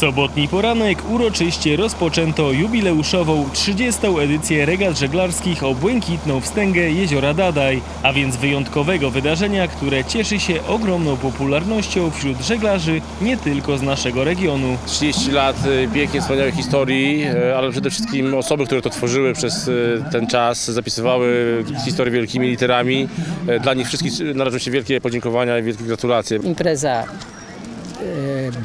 sobotni poranek uroczyście rozpoczęto jubileuszową 30. edycję regat żeglarskich o błękitną wstęgę jeziora Dadaj, a więc wyjątkowego wydarzenia, które cieszy się ogromną popularnością wśród żeglarzy nie tylko z naszego regionu. 30 lat y, pięknie wspaniałej historii, y, ale przede wszystkim osoby, które to tworzyły przez y, ten czas, zapisywały historię wielkimi literami. Y, Dla nich wszystkich należą się wielkie podziękowania i wielkie gratulacje. impreza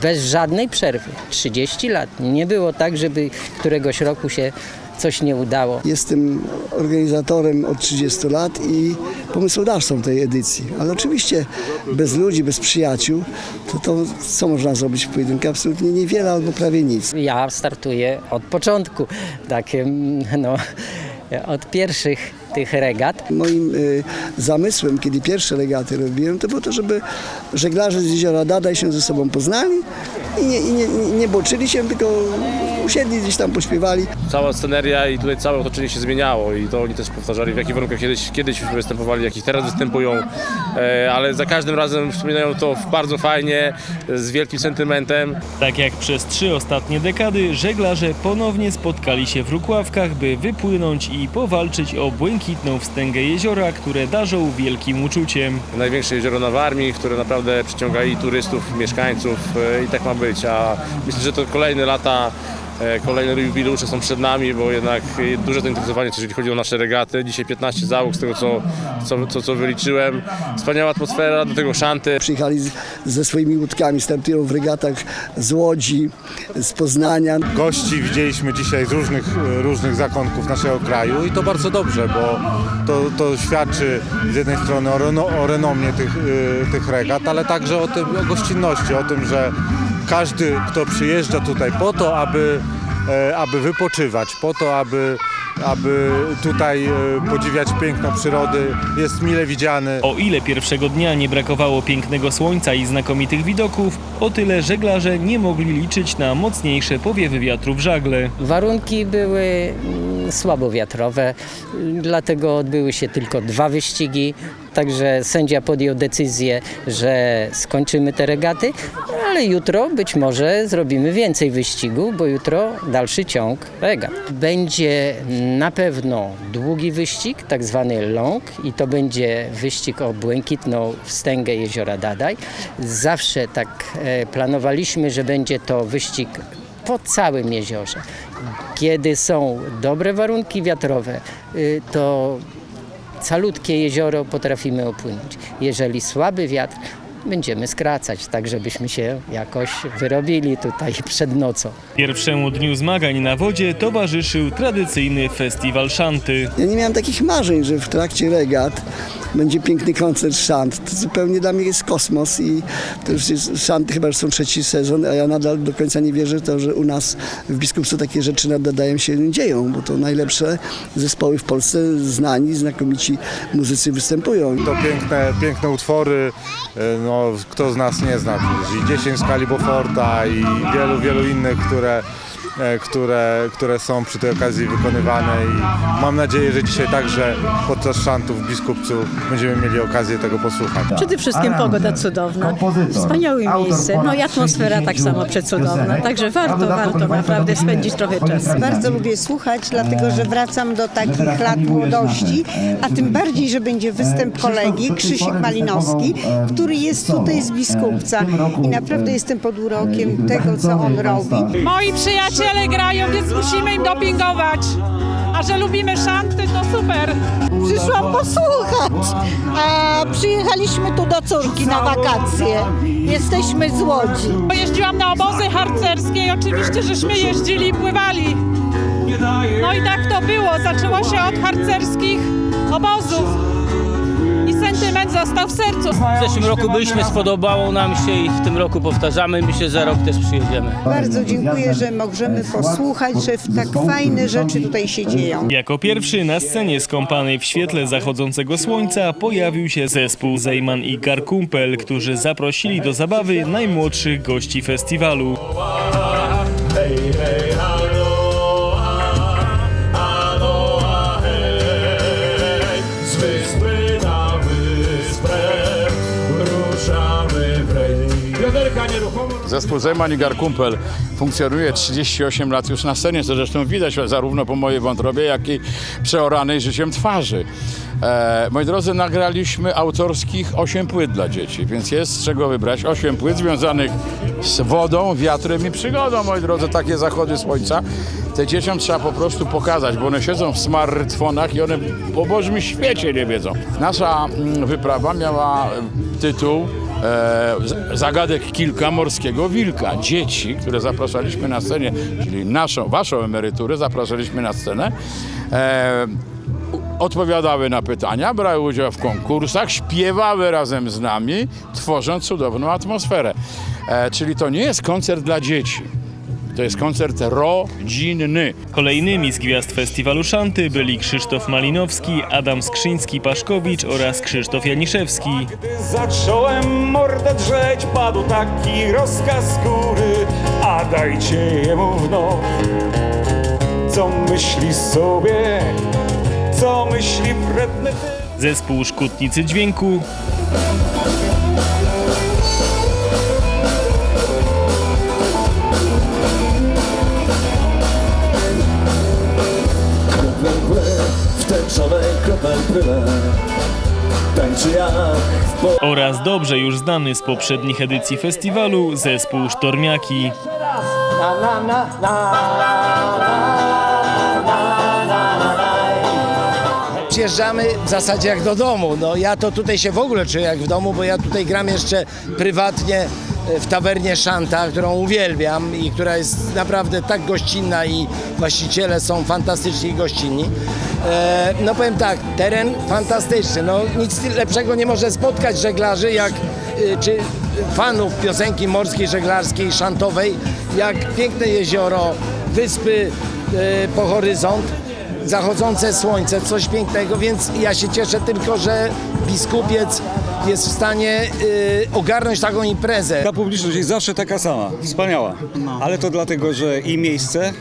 bez żadnej przerwy. 30 lat. Nie było tak, żeby któregoś roku się coś nie udało. Jestem organizatorem od 30 lat i pomysłodawcą tej edycji. Ale oczywiście bez ludzi, bez przyjaciół, to, to co można zrobić w pojedynkę? Absolutnie niewiele albo prawie nic. Ja startuję od początku, tak em, no, od pierwszych tych regat. Moim y, zamysłem, kiedy pierwsze regaty robiłem, to było to, żeby żeglarze z jeziora Dadaj się ze sobą poznali i nie, i nie, nie boczyli się, tylko usiedli gdzieś tam, pośpiewali. Cała sceneria i tutaj całe otoczenie się zmieniało i to oni też powtarzali, w jakich warunkach kiedyś, kiedyś występowali, w jakich teraz występują, e, ale za każdym razem wspominają to bardzo fajnie, z wielkim sentymentem. Tak jak przez trzy ostatnie dekady, żeglarze ponownie spotkali się w Rukławkach, by wypłynąć i powalczyć o błękitną wstęgę jeziora, które darzą wielkim uczuciem. Największe jezioro na Warmii, które naprawdę przyciąga i turystów, i mieszkańców e, i tak ma być, a myślę, że to kolejne lata, e, kolejne jubileusze są przed nami, bo jednak duże zainteresowanie, jeżeli chodzi o nasze regaty. Dzisiaj 15 załóg z tego, co, co, co, co wyliczyłem. Wspaniała atmosfera, do tego szanty. Przyjechali z, ze swoimi łódkami, startują w regatach z Łodzi, z Poznania. gości widzieliśmy dzisiaj z różnych, różnych zakątków naszego kraju i to bardzo dobrze, bo to, to świadczy z jednej strony o, reno, o renomie tych, y, tych regat, ale także o, tym, o gościnności, o tym, że każdy, kto przyjeżdża tutaj po to, aby, e, aby wypoczywać, po to, aby, aby tutaj e, podziwiać piękno przyrody, jest mile widziany. O ile pierwszego dnia nie brakowało pięknego słońca i znakomitych widoków, o tyle żeglarze nie mogli liczyć na mocniejsze powiewy wiatru w żagle. Warunki były słabo wiatrowe, dlatego odbyły się tylko dwa wyścigi. Także sędzia podjął decyzję, że skończymy te regaty, ale jutro być może zrobimy więcej wyścigu, bo jutro dalszy ciąg regat. Będzie na pewno długi wyścig, tak zwany long i to będzie wyścig o błękitną wstęgę jeziora Dadaj. Zawsze tak e, planowaliśmy, że będzie to wyścig po całym jeziorze. Kiedy są dobre warunki wiatrowe, y, to calutkie jezioro potrafimy opłynąć. Jeżeli słaby wiatr, będziemy skracać, tak żebyśmy się jakoś wyrobili tutaj przed nocą. Pierwszemu dniu zmagań na wodzie towarzyszył tradycyjny festiwal szanty. Ja nie miałem takich marzeń, że w trakcie regat będzie piękny koncert szant. To zupełnie dla mnie jest kosmos i to już jest, szanty chyba już są trzeci sezon, a ja nadal do końca nie wierzę to, że u nas w Biskupcu takie rzeczy nadają się dzieją, bo to najlepsze zespoły w Polsce, znani, znakomici muzycy występują. To piękne, piękne utwory, e, no, kto z nas nie zna, i 10 skali Beauforta i wielu, wielu innych, które, które, które są przy tej okazji wykonywane i mam nadzieję, że dzisiaj także podczas szantów w Biskupcu będziemy mieli okazję tego posłuchać. Przede wszystkim pogoda cudowna, wspaniałe miejsce, no i atmosfera tak samo przecudowna, także warto, warto naprawdę spędzić trochę czasu. Bardzo lubię słuchać, dlatego że wracam do takich lat młodości, a tym bardziej, że będzie występ kolegi Krzysiek Malinowski, który jest tutaj z Biskupca. i naprawdę jestem pod urokiem tego, co on robi. Moi przyjaciele grają, więc musimy im dopingować. A że lubimy szanty, to super. Przyszłam posłuchać, a przyjechaliśmy tu do córki na wakacje. Jesteśmy z Łodzi. Jeździłam na obozy harcerskie i oczywiście, żeśmy jeździli i pływali. No i tak to było. Zaczęło się od harcerskich obozów. Sentyment został w sercu. W zeszłym roku byliśmy, spodobało nam się i w tym roku powtarzamy. Myślę, że za rok też przyjedziemy. Bardzo dziękuję, że możemy posłuchać, że w tak fajne rzeczy tutaj się dzieją. Jako pierwszy na scenie skąpanej w świetle zachodzącego słońca pojawił się zespół Zejman i Garkumpel, którzy zaprosili do zabawy najmłodszych gości festiwalu. Zespół Zejman i Garkumpel funkcjonuje 38 lat już na scenie, co zresztą widać zarówno po mojej wątrobie, jak i przeoranej życiem twarzy. E, moi drodzy, nagraliśmy autorskich 8 płyt dla dzieci, więc jest z czego wybrać. 8 płyt związanych z wodą, wiatrem i przygodą, moi drodzy, takie zachody słońca. Te dzieciom trzeba po prostu pokazać, bo one siedzą w smartfonach i one po Bożym świecie nie wiedzą. Nasza mm, wyprawa miała e, tytuł e, Zagadek kilka morskiego wilka. Dzieci, które zapraszaliśmy na scenę, czyli naszą, waszą emeryturę zapraszaliśmy na scenę. E, odpowiadały na pytania, brały udział w konkursach, śpiewały razem z nami, tworząc cudowną atmosferę. E, czyli to nie jest koncert dla dzieci. To jest koncert rodzinny. Kolejnymi z gwiazd festiwalu Szanty byli Krzysztof Malinowski, Adam Skrzyński-Paszkowicz oraz Krzysztof Janiszewski. Zacząłem mordę drzeć, padł taki rozkaz z góry, a dajcie jemu w nos. Co myśli sobie, co myśli wredny ty? Zespół Szkutnicy Dźwięku, tęczowej kropel pryle Tańczy jak oraz dobrze już znany z poprzednich edycji festiwalu zespół Sztormiaki. Przyjeżdżamy w zasadzie jak do domu. No ja to tutaj się w ogóle czuję jak w domu, bo ja tutaj gram jeszcze prywatnie w tawernie Szanta, którą uwielbiam i która jest naprawdę tak gościnna i właściciele są fantastyczni i gościnni. E, no powiem tak, teren fantastyczny. No nic lepszego nie może spotkać żeglarzy jak e, czy fanów piosenki morskiej, żeglarskiej, szantowej, jak piękne jezioro, wyspy e, po horyzont zachodzące słońce, coś pięknego, więc ja się cieszę tylko, że biskupiec jest w stanie y, ogarnąć taką imprezę. Ta publiczność jest zawsze taka sama, wspaniała. Ale to dlatego, że i miejsce,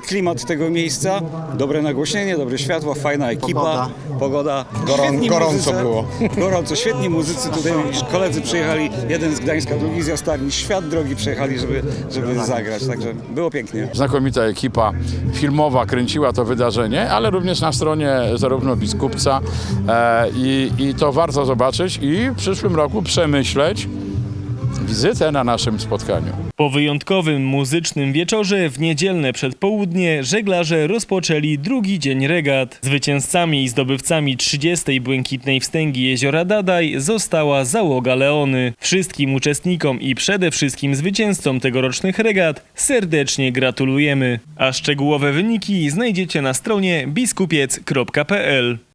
klimat tego miejsca, dobre nagłośnienie, dobre światło, fajna ekipa, pogoda. Świetni gorąco muzycy. było. Gorąco, świetni muzycy tutaj, koledzy przyjechali, jeden z Gdańska, drugi z Jastarni, świat drogi przyjechali, żeby, żeby zagrać, także było pięknie. Znakomita ekipa filmowa kręciła to wydarzenie, ale również na stronie zarówno biskupca e, i, i to warto zobaczyć i w przyszłym roku przemyśleć wizytę na naszym spotkaniu. Po wyjątkowym muzycznym wieczorze w niedzielne przedpołudnie żeglarze rozpoczęli drugi dzień regat. Zwycięzcami i zdobywcami 30. Błękitnej Wstęgi Jeziora Dadaj została załoga Leony. Wszystkim uczestnikom i przede wszystkim zwycięzcom tegorocznych regat serdecznie gratulujemy. A szczegółowe wyniki znajdziecie na stronie biskupiec.pl.